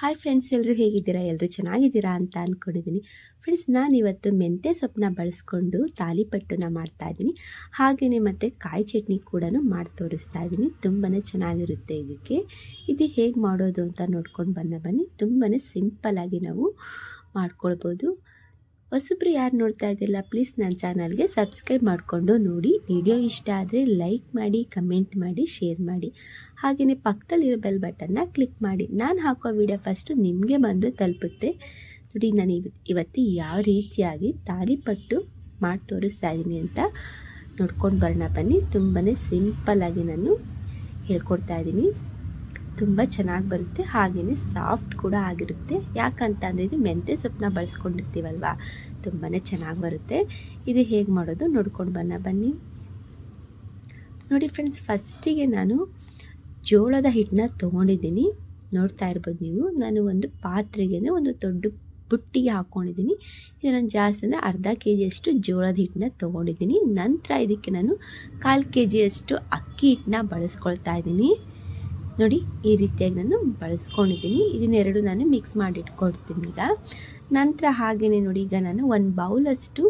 Hi friends ಎಲ್ಲರೂ ಹೇಗಿದ್ದೀರಾ? ಎಲ್ಲರೂ ಚೆನ್ನಾಗಿದ್ದೀರಾ ಅಂತ ಅಂದ್ಕೊಂಡಿದ್ದೀನಿ ಫ್ರೆಂಡ್ಸ್ ನಾನಿವತ್ತು ಮೆಂತ್ಯ ಸೊಪ್ಪನ್ನ ಬಳಸ್ಕೊಂಡು ಮಾಡ್ತಾ ಇದ್ದೀನಿ. ಹಾಗೆಯೇ ಮತ್ತು ಕಾಯಿ ಚಟ್ನಿ ಕೂಡ ಮಾಡಿ ತೋರಿಸ್ತಾ ಇದ್ದೀನಿ. ತುಂಬಾ ಚೆನ್ನಾಗಿರುತ್ತೆ ಇದಕ್ಕೆ. ಇದು ಹೇಗೆ ಮಾಡೋದು ಅಂತ ನೋಡ್ಕೊಂಡು ಬನ್ನ ಬನ್ನಿ. ತುಂಬಾ ಸಿಂಪಲ್ಲಾಗಿ ನಾವು ಮಾಡ್ಕೊಳ್ಬೋದು. ಹೊಸಬ್ರು ಯಾರು ನೋಡ್ತಾ ಇದ್ದಿಲ್ಲ ಪ್ಲೀಸ್ ನನ್ನ ಚಾನಲ್ಗೆ ಸಬ್ಸ್ಕ್ರೈಬ್ ಮಾಡಿಕೊಂಡು ನೋಡಿ. ವಿಡಿಯೋ ಇಷ್ಟ ಆದರೆ ಲೈಕ್ ಮಾಡಿ ಕಮೆಂಟ್ ಮಾಡಿ ಶೇರ್ ಮಾಡಿ. ಹಾಗೆಯೇ ಪಕ್ಕದಲ್ಲಿರೋ ಬೆಲ್ ಬಟನ್ನ ಕ್ಲಿಕ್ ಮಾಡಿ. ನಾನು ಹಾಕೋ ವಿಡಿಯೋ ಫಸ್ಟು ನಿಮಗೆ ಬಂದು ತಲುಪುತ್ತೆ. ನೋಡಿ, ನಾನು ಇವತ್ತು ಯಾವ ರೀತಿಯಾಗಿ ತಾಲಿಪಟ್ಟು ಮಾಡಿ ತೋರಿಸ್ತಾ ಇದ್ದೀನಿ ಅಂತ ನೋಡ್ಕೊಂಡು ಬರೋಣ ಬನ್ನಿ. ತುಂಬಾ ಸಿಂಪಲ್ಲಾಗಿ ನಾನು ಹೇಳ್ಕೊಡ್ತಾ ಇದ್ದೀನಿ. ತುಂಬ ಚೆನ್ನಾಗಿ ಬರುತ್ತೆ. ಹಾಗೆಯೇ ಸಾಫ್ಟ್ ಕೂಡ ಆಗಿರುತ್ತೆ. ಯಾಕಂತ ಅಂದರೆ ಇದು ಮೆಂತ್ಯ ಸೊಪ್ಪನ್ನ ಬಳಸ್ಕೊಂಡಿರ್ತೀವಲ್ವ? ತುಂಬಾ ಚೆನ್ನಾಗಿ ಬರುತ್ತೆ. ಇದು ಹೇಗೆ ಮಾಡೋದು ನೋಡ್ಕೊಂಡು ಬನ್ನ, ಬನ್ನಿ. ನೋಡಿ ಫ್ರೆಂಡ್ಸ್ ಫಸ್ಟಿಗೆ ನಾನು ಜೋಳದ ಹಿಟ್ಟನ್ನ ತೊಗೊಂಡಿದ್ದೀನಿ. ನೋಡ್ತಾ ಇರ್ಬೋದು ನೀವು. ನಾನು ಒಂದು ಪಾತ್ರೆಗೆ ಒಂದು ದೊಡ್ಡ ಬುಟ್ಟಿಗೆ ಹಾಕ್ಕೊಂಡಿದ್ದೀನಿ ಇದು ನಾನು ಜಾಸ್ತಿ ಅಂದರೆ ಅರ್ಧ ಕೆ ಜಿಯಷ್ಟು ಜೋಳದ ಹಿಟ್ಟನ್ನ ತೊಗೊಂಡಿದ್ದೀನಿ. ನಂತರ ಇದಕ್ಕೆ ನಾನು ಕಾಲು ಕೆ ಜಿಯಷ್ಟು ಅಕ್ಕಿ ಹಿಟ್ಟನ್ನ ಬಳಸ್ಕೊಳ್ತಾ ಇದ್ದೀನಿ. ನೋಡಿ, ಈ ರೀತಿಯಾಗಿ ನಾನು ಬಳಸ್ಕೊಂಡಿದ್ದೀನಿ. ಇದನ್ನೆರಡು ನಾನು ಮಿಕ್ಸ್ ಮಾಡಿ ಇಟ್ಕೊಡ್ತೀನಿ ಈಗ. ನಂತರ ಹಾಗೆಯೇ ನೋಡಿ, ಈಗ ನಾನು ಒಂದು ಬೌಲಷ್ಟು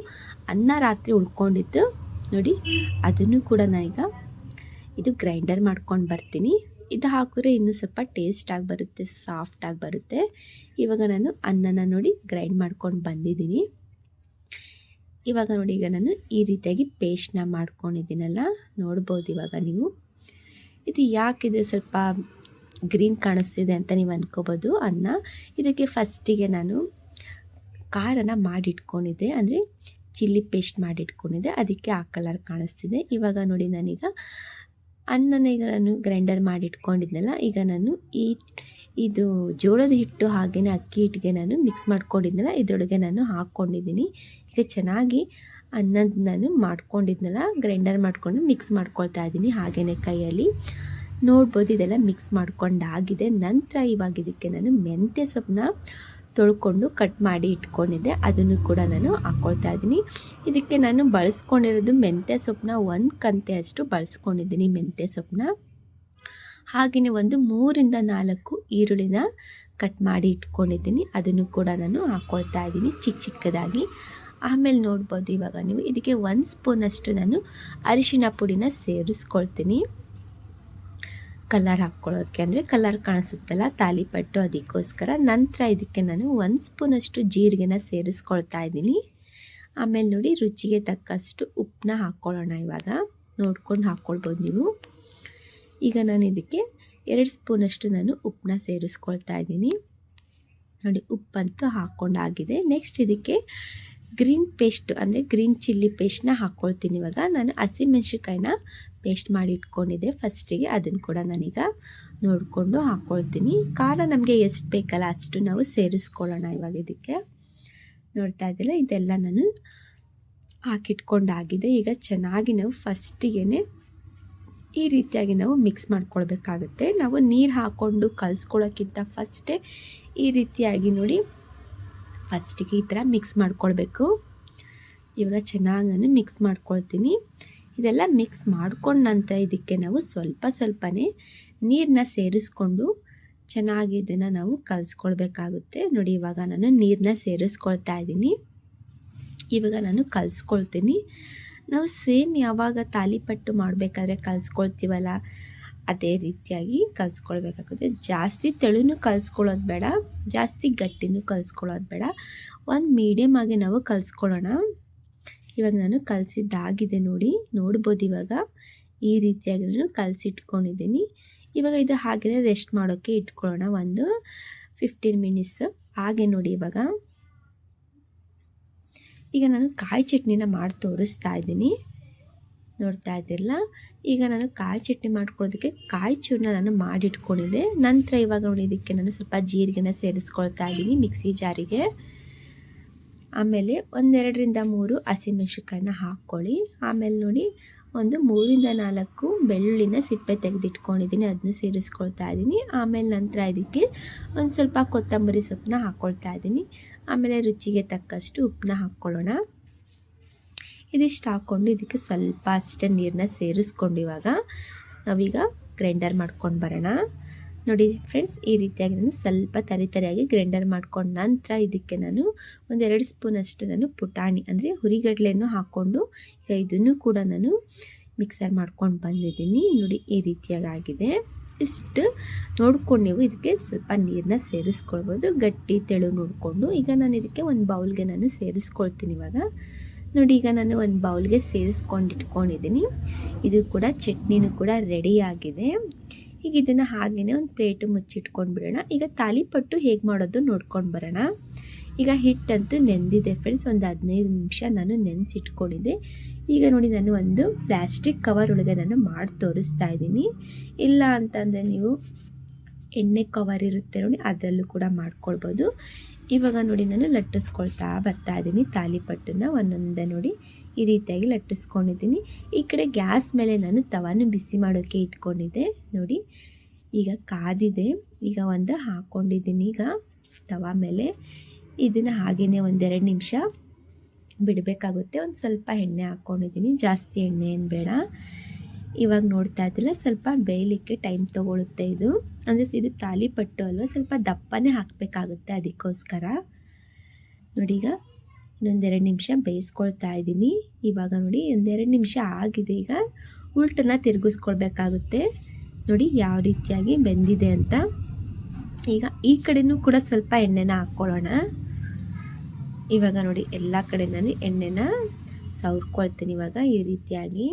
ಅನ್ನ ರಾತ್ರಿ ಉಳ್ಕೊಂಡಿದ್ದು. ನೋಡಿ, ಅದನ್ನು ಕೂಡ ನಾನೀಗ ಇದು ಗ್ರೈಂಡರ್ ಮಾಡ್ಕೊಂಡು ಬರ್ತೀನಿ. ಇದು ಹಾಕಿದ್ರೆ ಇನ್ನೂ ಸ್ವಲ್ಪ ಟೇಸ್ಟಾಗಿ ಬರುತ್ತೆ ಸಾಫ್ಟಾಗಿ ಬರುತ್ತೆ. ಇವಾಗ ನಾನು ಅನ್ನನ ನೋಡಿ ಗ್ರೈಂಡ್ ಮಾಡ್ಕೊಂಡು ಬಂದಿದ್ದೀನಿ. ಇವಾಗ ನೋಡಿ, ಈಗ ನಾನು ಈ ರೀತಿಯಾಗಿ ಪೇಸ್ಟ್ನ ಮಾಡ್ಕೊಂಡಿದ್ದೀನಲ್ಲ, ನೋಡ್ಬೋದು ಇವಾಗ ನೀವು. ಇದು ಯಾಕಿದೆ? ಸ್ವಲ್ಪ ಗ್ರೀನ್ ಕಾಣಿಸ್ತಿದೆ ಅಂತ ನೀವು ಅಂದ್ಕೋಬೋದು ಅನ್ನ. ಇದಕ್ಕೆ ಫಸ್ಟಿಗೆ ನಾನು ಖಾರನ ಮಾಡಿಟ್ಕೊಂಡಿದ್ದೆ. ಅಂದರೆ ಚಿಲ್ಲಿ ಪೇಸ್ಟ್ ಮಾಡಿಟ್ಕೊಂಡಿದ್ದೆ. ಅದಕ್ಕೆ ಆ ಕಲರ್ ಕಾಣಿಸ್ತಿದೆ. ಇವಾಗ ನೋಡಿ ನಾನೀಗ ಅನ್ನನ ಈಗ ನಾನು ಗ್ರೈಂಡರ್ ಮಾಡಿಟ್ಕೊಂಡಿದ್ನಲ್ಲ, ಈಗ ನಾನು ಈ ಇದು ಜೋಳದ ಹಿಟ್ಟು ಹಾಗೆಯೇ ಅಕ್ಕಿ ಹಿಟ್ಟಿಗೆ ನಾನು ಮಿಕ್ಸ್ ಮಾಡ್ಕೊಂಡಿದ್ನಲ್ಲ, ಇದರೊಳಗೆ ನಾನು ಹಾಕ್ಕೊಂಡಿದ್ದೀನಿ. ಈಗ ಚೆನ್ನಾಗಿ ಅನ್ನದ ನಾನು ಮಾಡ್ಕೊಂಡಿದ್ನಲ್ಲ ಗ್ರೈಂಡರ್ ಮಾಡಿಕೊಂಡು ಮಿಕ್ಸ್ ಮಾಡ್ಕೊಳ್ತಾ ಇದ್ದೀನಿ ಹಾಗೆಯೇ ಕೈಯಲ್ಲಿ. ನೋಡ್ಬೋದು ಇದೆಲ್ಲ ಮಿಕ್ಸ್ ಮಾಡ್ಕೊಂಡಾಗಿದೆ. ನಂತರ ಇವಾಗ ಇದಕ್ಕೆ ನಾನು ಮೆಂತ್ಯ ಸೊಪ್ಪನ್ನ ತೊಳ್ಕೊಂಡು ಕಟ್ ಮಾಡಿ ಇಟ್ಕೊಂಡಿದ್ದೆ. ಅದನ್ನು ಕೂಡ ನಾನು ಹಾಕ್ಕೊಳ್ತಾ ಇದ್ದೀನಿ. ಇದಕ್ಕೆ ನಾನು ಬಳಸ್ಕೊಂಡಿರೋದು ಮೆಂತ್ಯ ಸೊಪ್ಪನ್ನ ಒಂದು ಕಂತೆ ಅಷ್ಟು ಬಳಸ್ಕೊಂಡಿದ್ದೀನಿ ಮೆಂತ್ಯ ಸೊಪ್ಪನ್ನ. ಹಾಗೆಯೇ ಒಂದು ಮೂರಿಂದ ನಾಲ್ಕು ಈರುಳ್ಳಿನ ಕಟ್ ಮಾಡಿ ಇಟ್ಕೊಂಡಿದ್ದೀನಿ. ಅದನ್ನು ಕೂಡ ನಾನು ಹಾಕ್ಕೊಳ್ತಾ ಇದ್ದೀನಿ ಚಿಕ್ಕ ಚಿಕ್ಕದಾಗಿ. ಆಮೇಲೆ ನೋಡ್ಬೋದು. ಇವಾಗ ನೀವು ಇದಕ್ಕೆ ಒಂದು ಸ್ಪೂನಷ್ಟು ನಾನು ಅರಿಶಿನ ಪುಡಿನ ಸೇರಿಸ್ಕೊಳ್ತೀನಿ. ಕಲರ್ ಹಾಕ್ಕೊಳ್ಳೋಕ್ಕೆ ಅಂದರೆ ಕಲರ್ ಕಾಣಿಸುತ್ತಲ್ಲ ತಾಲಿಪಟ್ಟು ಅದಕ್ಕೋಸ್ಕರ. ನಂತರ ಇದಕ್ಕೆ ನಾನು ಒಂದು ಸ್ಪೂನಷ್ಟು ಜೀರಿಗೆನ ಸೇರಿಸ್ಕೊಳ್ತಾ ಇದ್ದೀನಿ. ಆಮೇಲೆ ನೋಡಿ ರುಚಿಗೆ ತಕ್ಕಷ್ಟು ಉಪ್ಪನ್ನ ಹಾಕ್ಕೊಳ್ಳೋಣ ಇವಾಗ. ನೋಡ್ಕೊಂಡು ಹಾಕ್ಕೊಳ್ಬೋದು ನೀವು. ಈಗ ನಾನು ಇದಕ್ಕೆ ಎರಡು ಸ್ಪೂನಷ್ಟು ನಾನು ಉಪ್ಪನ್ನ ಸೇರಿಸ್ಕೊಳ್ತಾ ಇದ್ದೀನಿ. ನೋಡಿ, ಉಪ್ಪಂತೂ ಹಾಕ್ಕೊಂಡಾಗಿದೆ. ನೆಕ್ಸ್ಟ್ ಇದಕ್ಕೆ ಗ್ರೀನ್ ಪೇಸ್ಟ್ ಅಂದರೆ ಗ್ರೀನ್ ಚಿಲ್ಲಿ ಪೇಸ್ಟ್ನ ಹಾಕ್ಕೊಳ್ತೀನಿ ಇವಾಗ. ನಾನು ಹಸಿಮೆಣ್ಸಿನ್ಕಾಯಿನ ಪೇಸ್ಟ್ ಮಾಡಿ ಇಟ್ಕೊಂಡಿದ್ದೆ ಫಸ್ಟಿಗೆ ಅದನ್ನು ಕೂಡ ನಾನೀಗ ನೋಡಿಕೊಂಡು ಹಾಕ್ಕೊಳ್ತೀನಿ ಖಾರ ನಮಗೆ ಎಷ್ಟು ಬೇಕಲ್ಲ ಅಷ್ಟು ನಾವು ಸೇರಿಸ್ಕೊಳ್ಳೋಣ ಇವಾಗ ಇದಕ್ಕೆ. ನೋಡ್ತಾ ಇದ್ದಿಲ್ಲ ಇದೆಲ್ಲ ನಾನು ಹಾಕಿಟ್ಕೊಂಡಾಗಿದೆ ಈಗ ಚೆನ್ನಾಗಿ ನಾವು ಫಸ್ಟಿಗೆ ಈ ರೀತಿಯಾಗಿ ನಾವು ಮಿಕ್ಸ್ ಮಾಡ್ಕೊಳ್ಬೇಕಾಗುತ್ತೆ. ನಾವು ನೀರು ಹಾಕ್ಕೊಂಡು ಕಲಿಸ್ಕೊಳ್ಳೋಕ್ಕಿಂತ ಫಸ್ಟೇ ಈ ರೀತಿಯಾಗಿ ನೋಡಿ ಫಸ್ಟಿಗೆ ಈ ಥರ ಮಿಕ್ಸ್ ಮಾಡ್ಕೊಳ್ಬೇಕು. ಇವಾಗ ಚೆನ್ನಾಗಿ ನಾನು ಮಿಕ್ಸ್ ಮಾಡ್ಕೊಳ್ತೀನಿ. ಇದೆಲ್ಲ ಮಿಕ್ಸ್ ಮಾಡ್ಕೊಂಡ ನಂತರ ಇದಕ್ಕೆ ನಾವು ಸ್ವಲ್ಪ ಸ್ವಲ್ಪನೇ ನೀರನ್ನ ಸೇರಿಸ್ಕೊಂಡು ಚೆನ್ನಾಗಿ ಇದನ್ನು ನಾವು ಕಲಿಸ್ಕೊಳ್ಬೇಕಾಗುತ್ತೆ. ನೋಡಿ, ಇವಾಗ ನಾನು ನೀರನ್ನ ಸೇರಿಸ್ಕೊಳ್ತಾ ಇದ್ದೀನಿ. ಇವಾಗ ನಾನು ಕಲಿಸ್ಕೊಳ್ತೀನಿ. ನಾವು ಸೇಮ್ ಯಾವಾಗ ತಾಲಿಪಟ್ಟು ಮಾಡಬೇಕಾದ್ರೆ ಕಲಿಸ್ಕೊಳ್ತೀವಲ್ಲ? ಅದೇ ರೀತಿಯಾಗಿ ಕಲಿಸ್ಕೊಳ್ಬೇಕಾಗುತ್ತೆ. ಜಾಸ್ತಿ ತೆಳುನೂ ಕಲಿಸ್ಕೊಳ್ಳೋದು ಬೇಡ, ಜಾಸ್ತಿ ಗಟ್ಟಿನೂ ಕಲಿಸ್ಕೊಳ್ಳೋದು ಬೇಡ. ಒಂದು ಮೀಡಿಯಮ್ ಆಗಿ ನಾವು ಕಲಿಸ್ಕೊಳ್ಳೋಣ. ಇವಾಗ ನಾನು ಕಲಸಿದ್ದಾಗಿದೆ ನೋಡಿ, ನೋಡ್ಬೋದು ಇವಾಗ. ಈ ರೀತಿಯಾಗಿ ನಾನು ಕಲಸಿಟ್ಕೊಂಡಿದ್ದೀನಿ. ಇವಾಗ ಇದು ಹಾಗೆಯೇ ರೆಸ್ಟ್ ಮಾಡೋಕ್ಕೆ ಇಟ್ಕೊಳ್ಳೋಣ ಒಂದು ಫಿಫ್ಟೀನ್ ಮಿನಿಟ್ಸ್ ಹಾಗೆ ನೋಡಿ ಇವಾಗ. ಈಗ ನಾನು ಕಾಯಿ ಚಟ್ನಿನ ಮಾಡಿ ತೋರಿಸ್ತಾ ಇದ್ದೀನಿ. ನೋಡ್ತಾ ಇದ್ದಿರಲ್ಲ ಈಗ ನಾನು ಕಾಯಿ ಚಟ್ನಿ ಮಾಡ್ಕೊಳ್ಳೋದಕ್ಕೆ ಕಾಯಿ ಚೂರ್ನ ನಾನು ಮಾಡಿಟ್ಕೊಂಡಿದ್ದೆ. ನಂತರ ಇವಾಗ ನೋಡಿ ಇದಕ್ಕೆ ನಾನು ಸ್ವಲ್ಪ ಜೀರಿಗೆನ ಸೇರಿಸ್ಕೊಳ್ತಾ ಇದ್ದೀನಿ ಮಿಕ್ಸಿ ಜಾರಿಗೆ. ಆಮೇಲೆ ಒಂದೆರಡರಿಂದ ಮೂರು ಹಸಿಮೆಣ್ಸಿನ್ಕಾಯಿನ ಹಾಕ್ಕೊಳ್ಳಿ. ಆಮೇಲೆ ನೋಡಿ ಒಂದು ಮೂರಿಂದ ನಾಲ್ಕು ಬೆಳ್ಳುಳ್ಳಿನ ಸಿಪ್ಪೆ ತೆಗೆದಿಟ್ಕೊಂಡಿದ್ದೀನಿ, ಅದನ್ನು ಸೇರಿಸ್ಕೊಳ್ತಾ ಇದ್ದೀನಿ. ಆಮೇಲೆ ನಂತರ ಇದಕ್ಕೆ ಒಂದು ಸ್ವಲ್ಪ ಕೊತ್ತಂಬರಿ ಸೊಪ್ಪನ್ನ ಹಾಕ್ಕೊಳ್ತಾ ಇದ್ದೀನಿ. ಆಮೇಲೆ ರುಚಿಗೆ ತಕ್ಕಷ್ಟು ಉಪ್ಪನ್ನ ಹಾಕ್ಕೊಳ್ಳೋಣ. ಇದಿಷ್ಟು ಹಾಕ್ಕೊಂಡು ಇದಕ್ಕೆ ಸ್ವಲ್ಪ ಅಷ್ಟೇ ನೀರನ್ನ ಸೇರಿಸ್ಕೊಂಡು ಇವಾಗ ನಾವೀಗ ಗ್ರೈಂಡರ್ ಮಾಡ್ಕೊಂಡು ಬರೋಣ. ನೋಡಿ ಫ್ರೆಂಡ್ಸ್ ಈ ರೀತಿಯಾಗಿ ನಾನು ಸ್ವಲ್ಪ ತರಿ ತರಿಯಾಗಿ ಗ್ರೈಂಡರ್ ಮಾಡ್ಕೊಂಡ ನಂತರ ಇದಕ್ಕೆ ನಾನು ಒಂದೆರಡು ಸ್ಪೂನ್ ಅಷ್ಟು ನಾನು ಪುಟಾಣಿ ಅಂದರೆ ಹುರಿಗಡಲೆಯನ್ನು ಹಾಕ್ಕೊಂಡು ಈಗ ಇದನ್ನು ಕೂಡ ನಾನು ಮಿಕ್ಸರ್ ಮಾಡ್ಕೊಂಡು ಬಂದಿದ್ದೀನಿ. ನೋಡಿ ಈ ರೀತಿಯಾಗಿ ಆಗಿದೆ. ಇಷ್ಟು ನೋಡ್ಕೊಂಡು ನೀವು ಇದಕ್ಕೆ ಸ್ವಲ್ಪ ನೀರನ್ನ ಸೇರಿಸ್ಕೊಳ್ಬೋದು. ಗಟ್ಟಿ ತೆಳು ನೋಡಿಕೊಂಡು ಈಗ ನಾನು ಇದಕ್ಕೆ ಒಂದು ಬೌಲ್ಗೆ ನಾನು ಸೇರಿಸ್ಕೊಳ್ತೀನಿ ಇವಾಗ. ನೋಡಿ, ಈಗ ನಾನು ಒಂದು ಬೌಲ್ಗೆ ಸೇರಿಸ್ಕೊಂಡು ಇಟ್ಕೊಂಡಿದ್ದೀನಿ. ಇದು ಕೂಡ ಚಟ್ನಿನೂ ಕೂಡ ರೆಡಿ ಆಗಿದೆ. ಈಗ ಇದನ್ನು ಹಾಗೆಯೇ ಒಂದು ಪ್ಲೇಟು ಮುಚ್ಚಿಟ್ಕೊಂಡು ಬಿಡೋಣ. ಈಗ ತಾಲಿಪಟ್ಟು ಹೇಗೆ ಮಾಡೋದು ನೋಡ್ಕೊಂಡು ಬರೋಣ. ಈಗ ಹಿಟ್ಟಂತೂ ನೆಂದಿದೆ ಫ್ರೆಂಡ್ಸ್ ಒಂದು ಹದಿನೈದು ನಿಮಿಷ ನಾನು ನೆನೆಸಿಟ್ಕೊಂಡಿದ್ದೆ. ಈಗ ನೋಡಿ, ನಾನು ಒಂದು ಪ್ಲಾಸ್ಟಿಕ್ ಕವರ್ ಒಳಗೆ ನಾನು ಮಾಡಿ ತೋರಿಸ್ತಾ ಇದ್ದೀನಿ. ಇಲ್ಲ ಅಂತಂದರೆ ನೀವು ಎಣ್ಣೆ ಕವರ್ ಇರುತ್ತೆ ನೋಡಿ, ಅದರಲ್ಲೂ ಕೂಡ ಮಾಡ್ಕೊಳ್ಬೋದು. ಇವಾಗ ನೋಡಿ ನಾನು ಲಟ್ಟಿಸ್ಕೊಳ್ತಾ ಬರ್ತಾ ಇದ್ದೀನಿ. ತಾಲಿಪಟ್ಟನ್ನ ಒಂದೊಂದೇ ನೋಡಿ ಈ ರೀತಿಯಾಗಿ ಲಟ್ಟಿಸ್ಕೊಂಡಿದ್ದೀನಿ. ಈ ಕಡೆ ಗ್ಯಾಸ್ ಮೇಲೆ ನಾನು ತವಾನು ಬಿಸಿ ಮಾಡೋಕ್ಕೆ ಇಟ್ಕೊಂಡಿದ್ದೆ ನೋಡಿ. ಈಗ ಕಾದಿದೆ. ಈಗ ಒಂದು ಹಾಕ್ಕೊಂಡಿದ್ದೀನಿ ಈಗ ತವಾ ಮೇಲೆ ಇದನ್ನು ಹಾಗೆಯೇ ಒಂದೆರಡು ನಿಮಿಷ ಬಿಡಬೇಕಾಗುತ್ತೆ. ಒಂದು ಸ್ವಲ್ಪ ಎಣ್ಣೆ ಹಾಕ್ಕೊಂಡಿದ್ದೀನಿ ಜಾಸ್ತಿ ಎಣ್ಣೆ ಏನು ಬೇಡ. ಇವಾಗ ನೋಡ್ತಾ ಇದ್ದಿಲ್ಲ, ಸ್ವಲ್ಪ ಬೇಯಲಿಕ್ಕೆ ಟೈಮ್ ತೊಗೊಳುತ್ತೆ ಇದು. ಅಂದರೆ ಇದು ತಾಲಿಪಟ್ಟು ಅಲ್ವಾ, ಸ್ವಲ್ಪ ದಪ್ಪನೇ ಹಾಕಬೇಕಾಗುತ್ತೆ ಅದಕ್ಕೋಸ್ಕರ. ನೋಡಿ ಈಗ ಇನ್ನೊಂದೆರಡು ನಿಮಿಷ ಬೇಯಿಸ್ಕೊಳ್ತಾ ಇದ್ದೀನಿ. ಇವಾಗ ನೋಡಿ ಒಂದೆರಡು ನಿಮಿಷ ಆಗಿದೆ ಈಗ. ಉಲ್ಟನ್ನ ತಿರುಗಿಸ್ಕೊಳ್ಬೇಕಾಗುತ್ತೆ. ನೋಡಿ ಯಾವ ರೀತಿಯಾಗಿ ಬೆಂದಿದೆ ಅಂತ. ಈಗ ಈ ಕಡೆನೂ ಕೂಡ ಸ್ವಲ್ಪ ಎಣ್ಣೆನ ಹಾಕ್ಕೊಳ್ಳೋಣ. ಇವಾಗ ನೋಡಿ ಎಲ್ಲ ಕಡೆ ನಾನು ಎಣ್ಣೆನ ಸವರ್ಕೊಳ್ತೀನಿ ಇವಾಗ ಈ ರೀತಿಯಾಗಿ.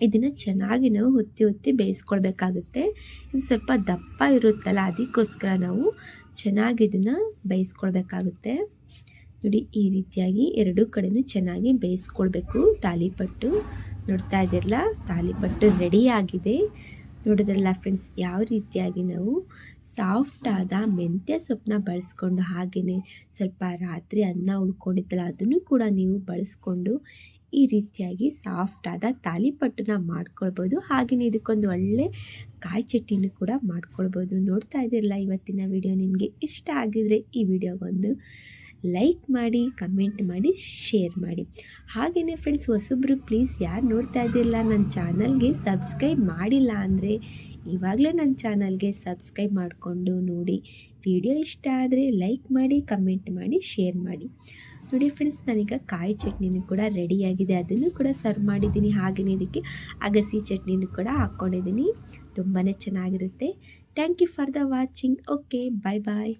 ಇದನ್ನು ಚೆನ್ನಾಗಿ ನಾವು ಹೊತ್ತಿ ಹೊತ್ತಿ ಬೇಯಿಸ್ಕೊಳ್ಬೇಕಾಗುತ್ತೆ. ಇದು ಸ್ವಲ್ಪ ದಪ್ಪ ಇರುತ್ತಲ್ಲ, ಅದಕ್ಕೋಸ್ಕರ ನಾವು ಚೆನ್ನಾಗಿ ಇದನ್ನು ಬೇಯಿಸ್ಕೊಳ್ಬೇಕಾಗುತ್ತೆ. ನೋಡಿ, ಈ ರೀತಿಯಾಗಿ ಎರಡೂ ಕಡೆನೂ ಚೆನ್ನಾಗಿ ಬೇಯಿಸ್ಕೊಳ್ಬೇಕು. ತಾಲಿಪಟ್ಟು ನೋಡ್ತಾ ಇದ್ದಿರಲ್ಲ ತಾಲಿಪಟ್ಟು ರೆಡಿಯಾಗಿದೆ ನೋಡಿದ್ರಲ್ಲ ಫ್ರೆಂಡ್ಸ್ ಯಾವ ರೀತಿಯಾಗಿ ನಾವು ಸಾಫ್ಟಾದ ಮೆಂತ್ಯ ಸೊಪ್ಪನ್ನ ಬಳಸ್ಕೊಂಡು ಹಾಗೆಯೇ ಸ್ವಲ್ಪ ರಾತ್ರಿ ಅನ್ನ ಉಳ್ಕೊಂಡಿದ್ದಲ್ಲ ಅದನ್ನು ಕೂಡ ನೀವು ಬಳಸ್ಕೊಂಡು ಈ ರೀತಿಯಾಗಿ ಸಾಫ್ಟಾದ ತಾಲಿಪಟ್ಟನ್ನ ಮಾಡ್ಕೊಳ್ಬೋದು. ಹಾಗೆಯೇ ಇದಕ್ಕೊಂದು ಒಳ್ಳೆ ಕಾಯಿ ಚಟ್ನಿನೂ ಕೂಡ ಮಾಡ್ಕೊಳ್ಬೋದು. ನೋಡ್ತಾ ಇದ್ದೀರಲ್ಲ, ಇವತ್ತಿನ ವಿಡಿಯೋ ನಿಮಗೆ ಇಷ್ಟ ಆಗಿದರೆ ಈ ವಿಡಿಯೋಗೊಂದು ಲೈಕ್ ಮಾಡಿ ಕಮೆಂಟ್ ಮಾಡಿ ಶೇರ್ ಮಾಡಿ. ಹಾಗೆಯೇ ಫ್ರೆಂಡ್ಸ್ ಹೊಸಬ್ರು ಪ್ಲೀಸ್ ಯಾರು ನೋಡ್ತಾ ಇದ್ದಿಲ್ಲ ನನ್ನ ಚಾನಲ್ಗೆ ಸಬ್ಸ್ಕ್ರೈಬ್ ಮಾಡಿಲ್ಲ ಅಂದರೆ ಇವಾಗಲೇ ನನ್ನ ಚಾನಲ್ಗೆ ಸಬ್ಸ್ಕ್ರೈಬ್ ಮಾಡಿಕೊಂಡು ನೋಡಿ. ವಿಡಿಯೋ ಇಷ್ಟ ಆದರೆ ಲೈಕ್ ಮಾಡಿ ಕಮೆಂಟ್ ಮಾಡಿ ಶೇರ್ ಮಾಡಿ. ನೋಡಿ ಫ್ರೆಂಡ್ಸ್ ನಾನೀಗ ಕಾಯಿ ಚಟ್ನಿನೂ ಕೂಡ ರೆಡಿಯಾಗಿದೆ ಅದನ್ನು ಕೂಡ ಸರ್ವ್ ಮಾಡಿದ್ದೀನಿ. ಹಾಗೆಯೇ ಇದಕ್ಕೆ ಅಗಸಿ ಚಟ್ನಿನೂ ಕೂಡ ಹಾಕ್ಕೊಂಡಿದ್ದೀನಿ ತುಂಬಾ ಚೆನ್ನಾಗಿರುತ್ತೆ. Thank you for the watching okay bye bye